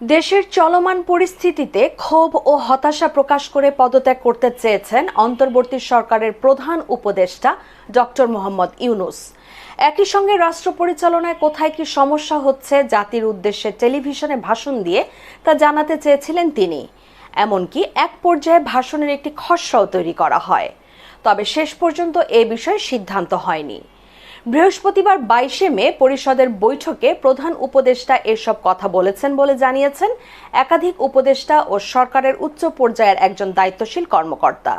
দেশের চলমান পরিস্থিতিতে ক্ষোভ ও হতাশা প্রকাশ করে পদত্যাগ করতে চেয়েছেন অন্তর্বর্তী সরকারের প্রধান উপদেষ্টা ডক্টর মোহাম্মদ ইউনুস। একই সঙ্গে রাষ্ট্র পরিচালনায় কোথায় কি সমস্যা হচ্ছে, জাতির উদ্দেশ্যে টেলিভিশনে ভাষণ দিয়ে তা জানাতে চেয়েছিলেন তিনি। এমনকি এক পর্যায়ে ভাষণের একটি খসড়াও তৈরি করা হয়। তবে শেষ পর্যন্ত এ বিষয়ে সিদ্ধান্ত হয়নি। বৃহস্পতিবার বাইশে মে পরিষদের বৈঠকে প্রধান উপদেষ্টা এসব কথা বলেছেন বলে জানিয়েছেন একাধিক উপদেষ্টা ও সরকারের উচ্চ পর্যায়ের একজন দায়িত্বশীল কর্মকর্তা।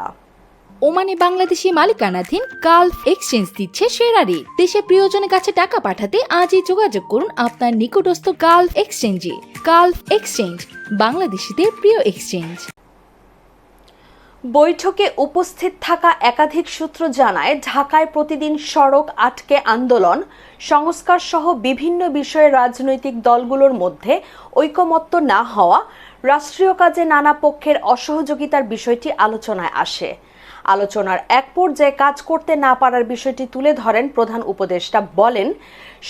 ওমানে বাংলাদেশি মালিকানাধীন গালফ এক্সচেঞ্জ দিচ্ছে সেরা রেট দেশে প্রিয়জনের কাছে টাকা পাঠাতে আজই যোগাযোগ করুন আপনার নিকটস্থ গালফ এক্সচেঞ্জে। গালফ এক্সচেঞ্জ, বাংলাদেশিদের প্রিয় এক্সচেঞ্জ। বৈঠকে উপস্থিত থাকা একাধিক সূত্র জানায়, ঢাকায় প্রতিদিন সড়ক আটকে আন্দোলন সংস্কার সহ বিভিন্ন বিষয়ে রাজনৈতিক দলগুলোর মধ্যে ঐকমত্য না হওয়া, রাষ্ট্রীয় কাজে নানা পক্ষের অসহযোগিতার বিষয়টি আলোচনায় আসে। আলোচনার এক পর্যায়ে কাজ করতে না পারার বিষয়টি তুলে ধরেন প্রধান উপদেষ্টা, বলেন,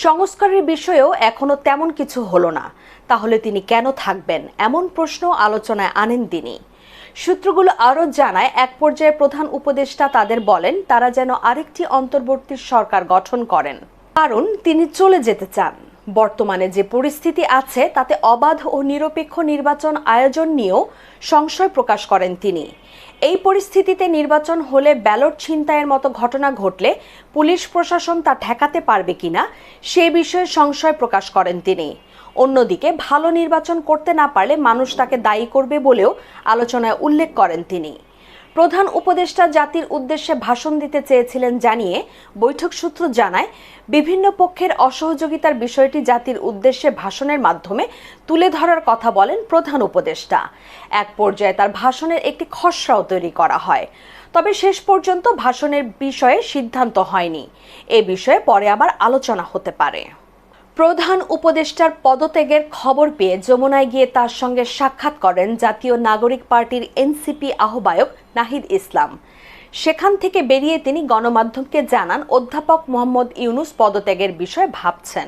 সংস্কারের বিষয়েও এখনও তেমন কিছু হলো না। তাহলে তিনি কেন থাকবেন? এমন প্রশ্ন আলোচনায় আনেন তিনি। সূত্রগুলো আরও জানায়, এক পর্যায়ে প্রধান উপদেষ্টা তাদের বলেন, তারা যেন আরেকটি অন্তর্বর্তী সরকার গঠন করেন। কারণ তিনি চলে যেতে চান। বর্তমানে যে পরিস্থিতি আছে, তাতে অবাধ ও নিরপেক্ষ নির্বাচন আয়োজন নিয়েও সংশয় প্রকাশ করেন তিনি। এই পরিস্থিতিতে নির্বাচন হলে ব্যালট ছিনতাইয়ের মতো ঘটনা ঘটলে পুলিশ প্রশাসন তা ঠেকাতে পারবে কিনা, সে বিষয়ে সংশয় প্রকাশ করেন তিনি। অন্যদিকে ভালো নির্বাচন করতে না পারলে মানুষ তাকে দায়ী করবে বলেও আলোচনায় উল্লেখ করেন তিনি। প্রধান উপদেষ্টা জাতির উদ্দেশ্যে ভাষণ দিতে চেয়েছিলেন জানিয়ে বৈঠক সূত্র জানায়, বিভিন্ন পক্ষের অসহযোগিতার বিষয়টি জাতির উদ্দেশ্যে ভাষণের মাধ্যমে তুলে ধরার কথা বলেন প্রধান উপদেষ্টা। এক পর্যায়ে তার ভাষণের একটি খসড়াও তৈরি করা হয়। তবে শেষ পর্যন্ত ভাষণের বিষয়ে সিদ্ধান্ত হয়নি। এ বিষয়ে পরে আবার আলোচনা হতে পারে। প্রধান উপদেষ্টার পদত্যাগের খবর পেয়ে যমুনায় গিয়ে তার সঙ্গে সাক্ষাৎ করেন জাতীয় নাগরিক পার্টির এনসিপি আহ্বায়ক নাহিদ ইসলাম। সেখান থেকে বেরিয়ে তিনি গণমাধ্যমকে জানান অধ্যাপক মোহাম্মদ ইউনুস পদত্যাগের বিষয়ে ভাবছেন।